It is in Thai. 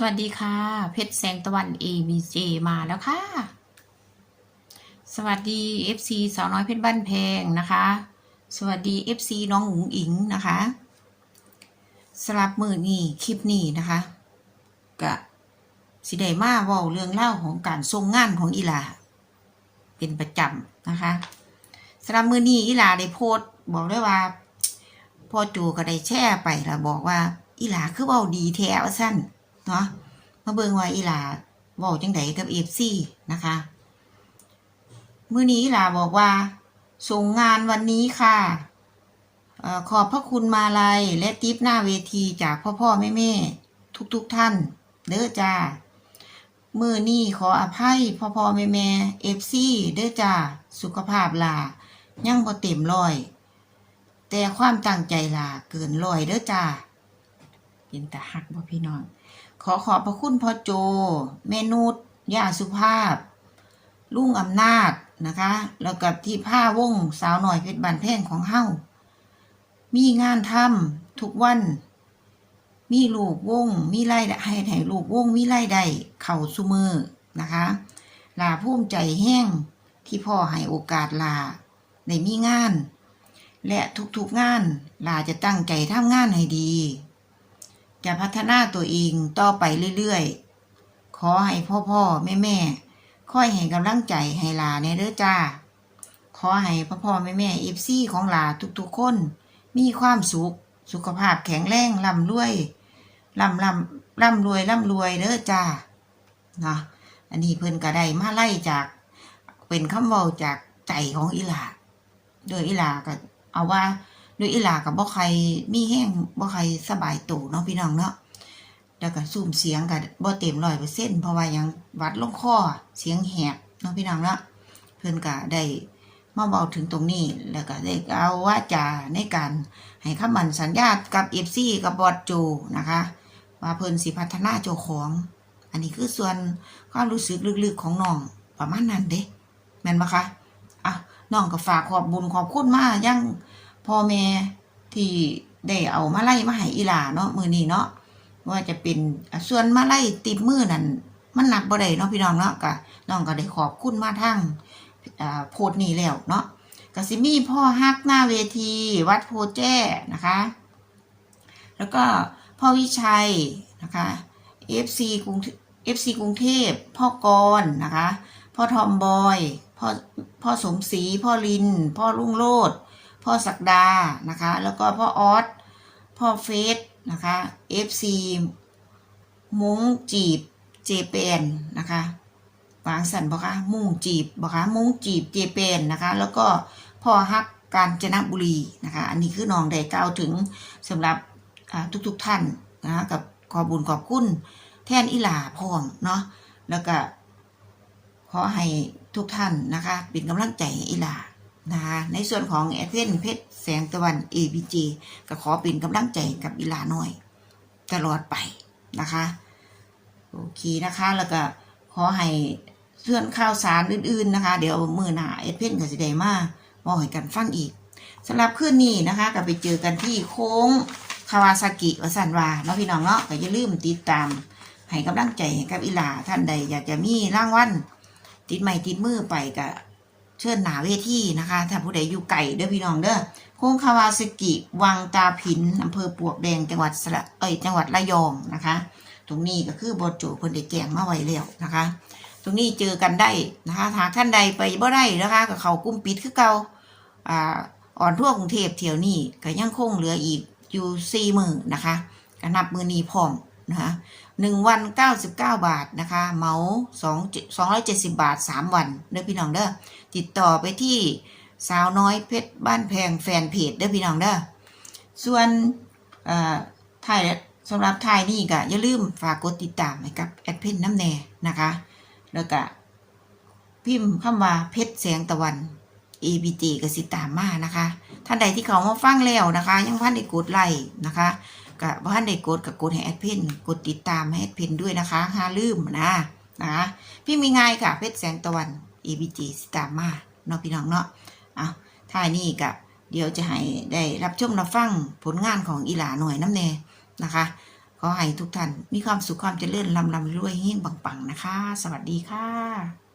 สวัสดีค่ะ เพชรแสงตะวัน ABJ มาแล้วค่ะ สวัสดี FC สาวน้อยเพชรบ้านแพงนะคะ สวัสดี FC น้องหุงอิงนะคะสลับมือนี่คลิปนี้นะคะกะสิได้มาเว่าเรื่องเล่าของการทรงงานของอีหลา เป็นประจำนะคะสำหรับมือนี้อีหลาได้โพสต์บอกได้ว่าพ่อจูก็ได้แช่ไปแล้วบอกว่า อีหลาคือเบาดีแท้ว่าสั้น เนาะมาเบิ่งว่าอีหลาเว้าจังไดกับเอฟซีนะคะมื้อนี้อีหลาบอกว่า ส่งงานวันนี้ค่ะอขอบพระคุณมาลัยและทิปหน้าเวทีจากพ่อพ่อแม่แม่ทุกทุกๆท่าน เด้อจ้ามือนี้ขออภัยพ่อพ่อแม่แม่เอฟซีเด้อจ้าสุขภาพลายังบ่เต็มร้อย แต่ความตั้งใจลาเกินร้อยเด้อจ้าเป็นตาหักบ่พี่น้อง ขอขอบพระคุณพ่อโจแม่นุชย่าสุภาพ ลุงอำนาจนะคะ แล้วกับที่ผ้าวงสาวหน่อยเพชรบันแพงของเฮามีงานทำทุกวัน มีลูกวง มีไล่ให้ให้ลูกวง มีไล่ได้เข่าซุมือนะคะลาภูมิใจแห้งที่พ่อให้โอกาสลาในมีงาน และทุกๆงานลาจะตั้งใจทำงานให้ดี จะพัฒนาตัวเองต่อไปเรื่อยๆ ขอให้พ่อพ่อแม่แม่ค่อยให้กำลังใจให้ลาในเด้อจ้า ขอให้พ่อพ่อแม่แม่เอฟซีของลาทุกๆคน มีความสุข สุขภาพแข็งแรงร่ำรวยร่ำร่ำร่ำรวยร่ำรวยเด้อจ้าเนาะอันนี้เพิ่นก็ได้มาไล่จาก เป็นคำเว้าจากใจของอีหลาโดยอีหลาก็เอาว่า โดยอีหลากับบ่ใครมีแห้งบ่ใครสบายตัวเนาะพี่น้องเนาะแล้วก็ซูมเสียงกับบ่เต็มร้อยเปอร์เซ็นต์เพราะว่ายังวัดลงคอเสียงแหบเนาะพี่น้องเนาะเพิ่อนก็ได้มาเบาถึงตรงนี้แล้วก็ได้เอาว่าจาในการให้คำมั่นสัญญากับ FC กับบอดโจนะคะ ว่าเพิ่นสิพัฒนาเจ้าของ อันนี้คือส่วนความรู้สึกลึกๆของน้องประมาณนั้นเด้แม่นบ่คะอะน้องก็ฝากขอบบุญขอบคุณมากยัง พ่อแม่ที่ได้เอามาไล่มาให้อีหลาเนาะมือนี้เนาะว่าจะเป็นส่วนมาไล่ติดมือนั่นมันหนักบ่ได้เนาะพี่น้องเนาะก็น้องก็ได้ขอบคุณมาทั้งโพดนี้แล้วเนาะก็สิมี่พ่อฮักหน้าเวที วัดโพแจ้นะคะ แล้วก็พ่อวิชัยนะคะ FC กรุง FC กรุงเทพ พ่อกรณ์นะคะ พ่อทอมบอย พ่อพ่อสมศรีพ่อลิน พ่อรุ่งโรด พ่อศักดานะคะ แล้วก็พ่อออสพ่อเฟสนะคะ FC มุ้งจีบเจเปนนะคะวางสันบอกคะมุ้งจีบบอกคะมุ้งจีบเจเปนนะคะ แล้วก็พ่อฮักกาญจนบุรีนะคะ อันนี้คือน้องได้กล่าวถึงสำหรับทุกๆท่านนะคะกับขอบุญขอบคุณแทนอิหลาพร้อมเนาะแล้วก็ขอให้ทุกท่านนะคะ เป็นกำลังใจอิหลา นะคะในส่วนของแอเพนเพชรแสงตะวัน ABG ก็ขอเป็นกำลังใจกับอีหลาหน่อย ตลอดไปนะคะ โอเคนะคะ แล้วก็ขอให้เสื่อนข่าวสารอื่นๆนะคะ เดี๋ยวมือหนาแอเพนกับสิไดมาบอกให้กันฟังอีกสำหรับคืนนี้นะคะ ก็ไปเจอกันที่โค้งคาวาซากิวสันวาเนาะพี่น้องเนาะก็อย่าลืมติดตามให้กำลังใจกับอีหลาท่านใด อยากจะมีรางวัลติดไม้ติดมือไปก็ เชิญหนาเวทีนะคะถ้าผู้ใดอยู่ไก่เด้อพี่น้องเด้อโค้งคาวาสกิวังตาผินอำเภอปลวกแดงจังหวัดสระเอ้ยจังหวัดระยองนะคะ ตรงนี้ก็คือบอโจเพิ่นได้แจ้งมาไว้แล้วนะคะ ตรงนี้เจอกันได้นะคะหากท่านใดไปบ่ได้นะคะก็เขากุ้มปิดคือเก่าอ่าอ่อนทั่วกรุงเทพเที่ยวนี้ก็ยังคงเหลืออีกอยู่สี่หมื่นนะคะก็นับมือนีพร้อมนะคะ หนึ่งวันเก้าสิบเก้าบาทนะคะเหมาสองสองร้อยเจ็ดสิบบาทสามวันเด้อพี่น้องเด้อติดต่อไปที่สาวน้อยเพชรบ้านแพงแฟนเพจเด้อพี่น้องเด้อส่วนเออถ่ายสำหรับถ่ายนี่ก็อย่าลืมฝากกดติดตามให้กับแอดเพนน้ำแน่นะคะ แล้วก็พิมพ์คำว่าเพชรแสงตะวัน ABG กสิตามมานะคะ ท่านใดที่เขามาฟังแล้วนะคะ ยังพันได้กดไลค์นะคะ ก็บ่ทันได้กดกับกดให้แอดเพนกดติดตามให้แอดเพนด้วยนะคะห้าลืมนะนะคะพี่มีง่ายค่ะเพชรแสงตะวัน ABG สตามมาเนาะพี่น้องเนาะเอาท่านี้ก็เดี๋ยวจะให้ได้รับชมรับฟังผลงานของอีหลาหน่วยน้ำแน่นะคะขอให้ทุกท่านมีความสุขความเจริญลำลำรวยเฮงปังๆนะคะ สวัสดีค่ะ